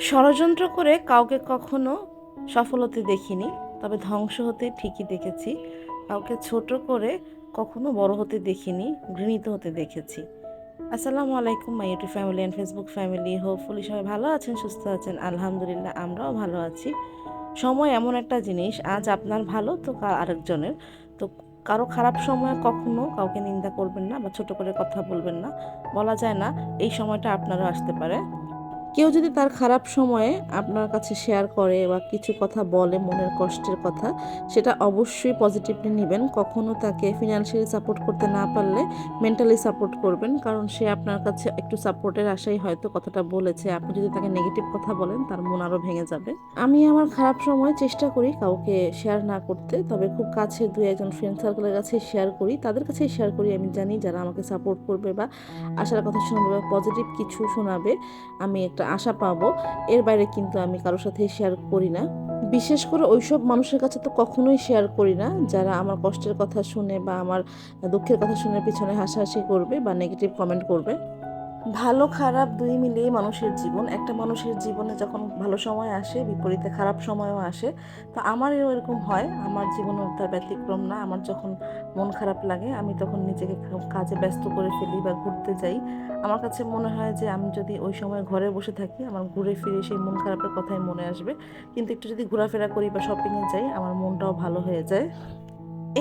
ষড়যন্ত্র করে কাউকে কখনো সফল হতে দেখিনি, তবে ধ্বংস হতে ঠিকই দেখেছি। কাউকে ছোট করে কখনো বড় হতে দেখিনি, ঘৃণিত হতে দেখেছি। আসসালামু আলাইকুম, my YouTube family and Facebook family. Hopefully সবাই ভালো আছেন, সুস্থ আছেন। আলহামদুলিল্লাহ, আমরাও ভালো আছি। সময় এমন একটা জিনিস, আজ আপনার ভালো, তো আরেকজনের। তো কারও খারাপ সময় কখনো কাউকে নিন্দা করবেন না বা ছোট করে কথা বলবেন না। বলা যায় না, এই সময়টা আপনারও আসতে পারে। কেউ যদি তার খারাপ সময়ে আপনার কাছে শেয়ার করে বা কিছু কথা বলে মনের কষ্টের কথা, সেটা অবশ্যই পজিটিভলি নেবেন। কখনো তাকে ফিনান্সিয়ালি সাপোর্ট করতে না পারলে মেন্টালি সাপোর্ট করবেন, কারণ সে আপনার কাছে একটু সাপোর্টের আশাই হয়তো কথাটা বলেছে। আপনি যদি তাকে নেগেটিভ কথা বলেন, তার মন আরও ভেঙে যাবে। আমি আমার খারাপ সময় চেষ্টা করি কাউকে শেয়ার না করতে, তবে খুব কাছে দু একজন ফ্রেন্ড সার্কেলের কাছে শেয়ার করি। তাদের কাছে শেয়ার করি, আমি জানি যারা আমাকে সাপোর্ট করবে বা আশার কথা শোনাবে বা পজিটিভ কিছু শোনাবে, আমি একটা আশা পাবো। এর বাইরে কিন্তু আমি কারোর সাথে শেয়ার করি না। বিশেষ করে ওইসব মানুষের কাছে তো কখনোই শেয়ার করি না, যারা আমার কষ্টের কথা শুনে বা আমার দুঃখের কথা শুনে পিছনে হাসাহাসি করবে বা নেগেটিভ কমেন্ট করবে। ভালো, খারাপ দুই মিলিয়ে মানুষের জীবন। একটা মানুষের জীবনে যখন ভালো সময় আসে, বিপরীতে খারাপ সময়ও আসে। তো আমারও এরকম হয়। আমার জীবনেও তার ব্যতিক্রম না। আমার যখন মন খারাপ লাগে, আমি তখন নিজেকে কাজে ব্যস্ত করে ফেলি বা ঘুরতে যাই। আমার কাছে মনে হয় যে, আমি যদি ওই সময় ঘরে বসে থাকি, আমার ঘুরে ফিরে সেই মন খারাপের কথাই মনে আসবে। কিন্তু একটু যদি ঘোরাফেরা করি বা শপিংয়ে যাই, আমার মনটাও ভালো হয়ে যায়।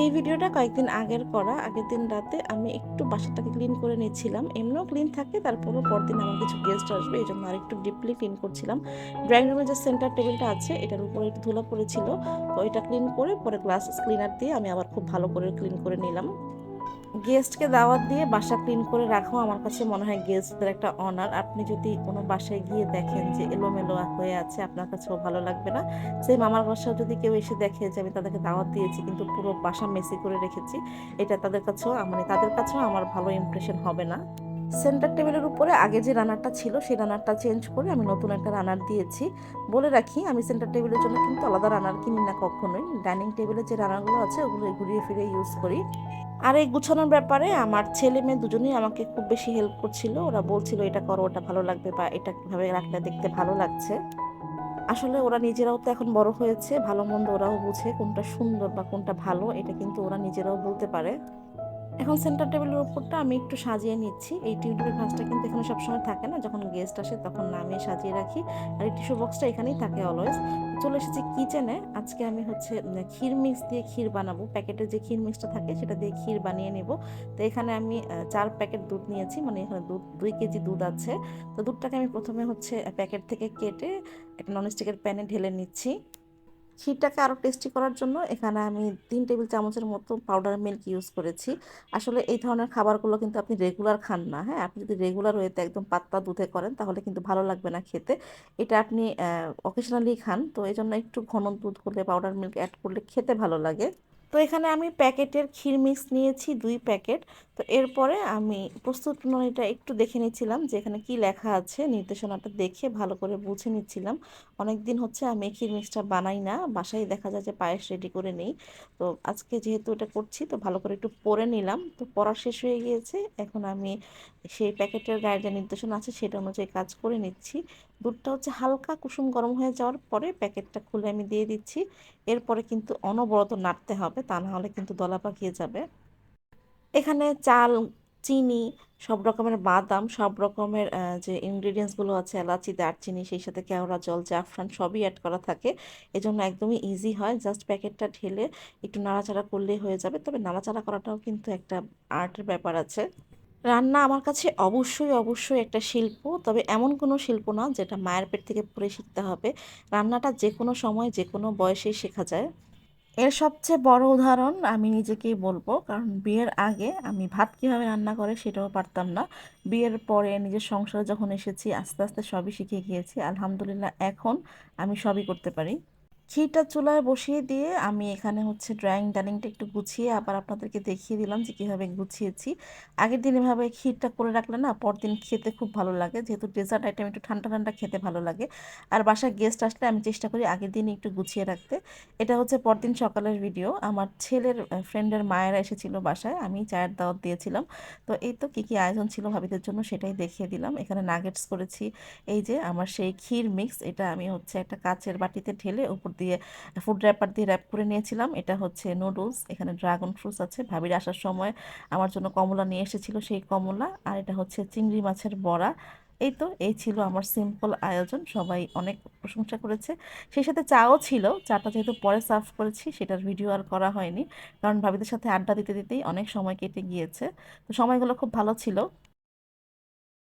এই ভিডিওটা কয়েকদিন আগের করা, আগের দিন রাতে আমি একটু বাসাটাকে ক্লিন করে নিচ্ছিলাম। এমনিও ক্লিন থাকে, তারপরও পরদিন আমার কিছু গেস্ট আসবে এই জন্য আর একটু ডিপলি ক্লিন করছিলাম ড্রয়িং রুমের যে সেন্টার টেবিলটা আছে, এটার উপরে একটু ধুলা পড়েছিল ওইটা ক্লিন করে পরে গ্লাস ক্লিনার দিয়ে আমি আবার খুব ভালো করে ক্লিন করে নিলাম। গেস্টকে দাওয়াত দিয়ে বাসা ক্লিন করে রাখো, আমার কাছে মনে হয় গেস্টদের একটা অনার আপনি যদি কোনো বাসায় গিয়ে দেখেন যে এলোমেলো হয়ে আছে, আপনার কাছেও ভালো লাগবে না। সেই মামার বাসাও যদি কেউ এসে দেখে যে আমি তাদেরকে দাওয়াত দিয়েছি, কিন্তু পুরো বাসা মেসি করে রেখেছি, এটা তাদের কাছেও মানে তাদের কাছেও আমার ভালো ইমপ্রেশন হবে না। সেন্টার টেবিলের উপরে আগে যে রানারটা ছিল, সেই রানারটা চেঞ্জ করে আমি নতুন একটা রানার দিয়েছি। বলে রাখি, আমি সেন্টার টেবিলের জন্য কিন্তু আলাদা রানার কিনি না কখনোই। ডাইনিং টেবিলের যে রানারগুলো আছে ওগুলো ঘুরিয়ে ফিরে ইউজ করি। আর এই গুছানোর ব্যাপারে আমার ছেলে মেয়ে দুজনেই আমাকে খুব বেশি হেল্প করছিল। ওরা বলছিল, এটা করো, ওটা ভালো লাগবে বা এটা কীভাবে রাখলে দেখতে ভালো লাগছে? আসলে ওরা নিজেরাও তো এখন বড় হয়েছে, ভালো মন্দ ওরাও বুঝে কোনটা সুন্দর বা কোনটা ভালো, এটা কিন্তু ওরা নিজেরাও বলতে পারে। এখন সেন্টার টেবিলের উপরটা আমি একটু সাজিয়ে নিচ্ছি। এই টিউবের ভাঁজটা কিন্তু এখানে সবসময় থাকে না। যখন গেস্ট আসে তখন নামিয়ে সাজিয়ে রাখি। আর এই টিস্যু বক্সটা এখানেই থাকে অলওয়েজ চলে এসেছি কিচেনে আজকে আমি হচ্ছে ক্ষীর মিক্স দিয়ে ক্ষীর বানাবো। প্যাকেটের যে ক্ষীর মিক্সটা থাকে সেটা দিয়ে ক্ষীর বানিয়ে নেব। তো এখানে আমি চার প্যাকেট দুধ নিয়েছি। মানে এখানে দুধ, দুই কেজি দুধ আছে। তো দুধটাকে আমি প্রথমে হচ্ছে, প্যাকেট থেকে কেটে একটা ননস্টিকের প্যানে ঢেলে নিচ্ছি। ক্ষীরটাকে আরও টেস্টি করার জন্য এখানে আমি তিন টেবিল চামচের মতো পাউডার মিল্ক ইউজ করেছি। আসলে এই ধরনের খাবারগুলো কিন্তু আপনি রেগুলার খান না হ্যাঁ? আপনি যদি রেগুলার ওয়েতে একদম পাত্তা দুধে করেন তাহলে কিন্তু ভালো লাগবে না খেতে। এটা আপনি অকেশনালি খান, তো এই জন্য একটু ঘন দুধ করলে পাউডার মিল্ক অ্যাড করলে খেতে ভালো লাগে। তো এখানে আমি প্যাকেটের ক্ষীর মিক্স নিয়েছি দুই প্যাকেট। তো এরপরে আমি প্রস্তুত প্রণালীটা একটু দেখে নিচ্ছিলাম যে এখানে কী লেখা আছে, নির্দেশনাটা দেখে ভালো করে বুঝে নিচ্ছিলাম। অনেক দিন হচ্ছে আমি ক্ষীর মিক্সটা বানাই না, বাসায় দেখা যায় যে পায়েস রেডি করে নেই। তো আজকে যেহেতু এটা করছি, তো ভালো করে একটু পরে নিলাম। তো পড়া শেষ হয়ে গিয়েছে, এখন আমি সেই প্যাকেটের গায়ে যে নির্দেশনা আছে, সেটা অনুযায়ী কাজ করে নিচ্ছি। দুধটা হচ্ছে হালকা কুসুম গরম হয়ে যাওয়ার পরে প্যাকেটটা খুলে আমি দিয়ে দিচ্ছি। এরপরে কিন্তু অনবরত নাড়তে হবে, তা না হলে কিন্তু দলা পাকিয়ে যাবে। এখানে চাল, চিনি, সব রকমের বাদাম, সব রকমের যে ইনগ্রিডিয়েন্টসগুলো আছে, এলাচি, দারচিনি, সেই সাথে কেওড়া, জল, জাফরান, সবই অ্যাড করা থাকে। এজন্য একদমই ইজি হয় জাস্ট প্যাকেটটা ঢেলে একটু নাড়াচাড়া করলেই হয়ে যাবে। তবে নাড়াচাড়া করাটাও কিন্তু একটা আর্টের ব্যাপার আছে। রান্না আমার কাছে অবশ্যই অবশ্যই একটা শিল্প। তবে এমন কোনো শিল্প না যেটা মায়ের পেট থেকে পড়ে শিখতে হবে। রান্নাটা যে কোনো সময় যে কোনো বয়সেই শেখা যায়। এর সবচেয়ে বড় উদাহরণ আমি নিজেকেই বলব, কারণ বিয়ের আগে আমি ভাত কীভাবে রান্না করে সেটাও পারতাম না। বিয়ের পরে নিজের সংসারে যখন এসেছি, আস্তে আস্তে সবই শিখে গিয়েছি। আলহামদুলিল্লাহ এখন আমি সবই করতে পারি। ক্ষীরটা চুলায় বসিয়ে দিয়ে আমি এখানে হচ্ছে ড্রয়িং ডাইনিংটা একটু গুছিয়ে আবার আপনাদেরকে দেখিয়ে দিলাম যে কীভাবে গুছিয়েছি। আগের দিন এভাবে ক্ষীরটা করে রাখলে না পরদিন খেতে খুব ভালো লাগে। যেহেতু ডেজার্ট আইটেম একটু ঠান্ডা ঠান্ডা খেতে ভালো লাগে। আর বাসায় গেস্ট আসলে আমি চেষ্টা করি আগের দিনই একটু গুছিয়ে রাখতে। এটা হচ্ছে পরদিন সকালের ভিডিও আমার ছেলের ফ্রেন্ডের মায়েরা এসেছিল বাসায়। আমি চায়ের দাওয়াত দিয়েছিলাম। তো এই তো কী কী আয়োজন ছিল ভাবিদের জন্য সেটাই দেখিয়ে দিলাম। এখানে নাগেটস করেছি। এই যে আমার সেই ক্ষীর মিক্স এটা আমি হচ্ছে একটা কাচের বাটিতে ঢেলে উপর দিয়ে ফুড র্যাপার দিয়ে র্যাপ করে নিয়েছিলাম। এটা হচ্ছে নুডলস এখানে ড্রাগন ফ্রুটস আছে। ভাবির আসার সময় আমার জন্য কমলা নিয়ে এসেছিল সেই কমলা, আর এটা হচ্ছে চিংড়ি মাছের বড়া। এই তো, এই ছিল আমার সিম্পল আয়োজন। সবাই অনেক প্রশংসা করেছে। সেই সাথে চাও ছিল, চাটা যেহেতু পরে সার্ভ করেছি, সেটার ভিডিও আর করা হয়নি। কারণ ভাবিদের সাথে আড্ডা দিতে দিতেই অনেক সময় কেটে গিয়েছে। তো সময়গুলো খুব ভালো ছিল।